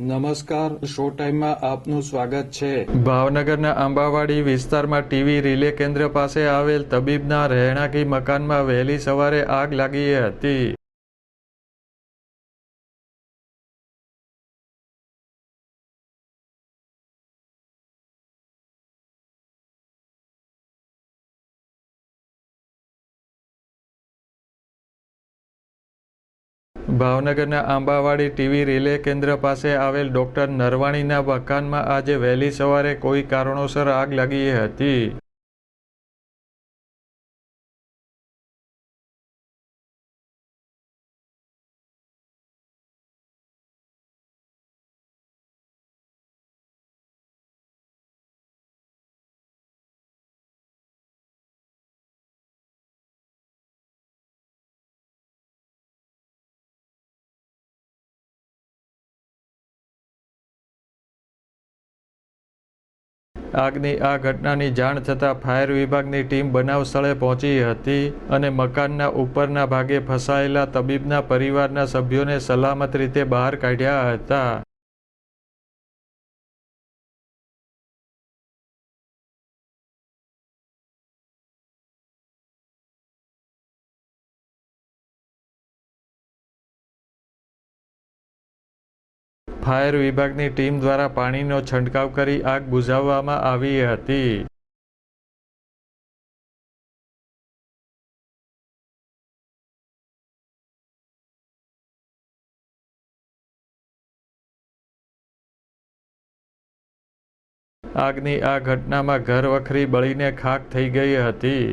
નમસ્કાર, શો ટાઈમમાં આપનું સ્વાગત છે. ભાવનગરના આંબાવાડી વિસ્તારમાં ટીવી રિલે કેન્દ્ર પાસે આવેલ તબીબના રહેણાંકી મકાનમાં વહેલી સવારે આગ લાગી હતી. ભાવનગરના આંબાવાડી ટીવી રિલે કેન્દ્ર પાસે આવેલ ડોક્ટર નરવાણીના મકાનમાં આજે વહેલી સવારે કોઈ કારણોસર આગ લાગી હતી. આગની આ ઘટનાની જાણ થતાં ફાયર વિભાગની ટીમ બનાવ સ્થળે પહોંચી હતી અને મકાનના ઉપરના ભાગે ફસાયેલા તબીબના પરિવારના સભ્યોને સલામત રીતે બહાર કાઢ્યા હતા. ફાયર વિભાગની ટીમ દ્વારા પાણીનો છંટકાવ કરી આગ બુઝાવવામાં આવી હતી. આગની આ ઘટનામાં ઘર વખરી બળીને ખાખ થઈ ગઈ હતી.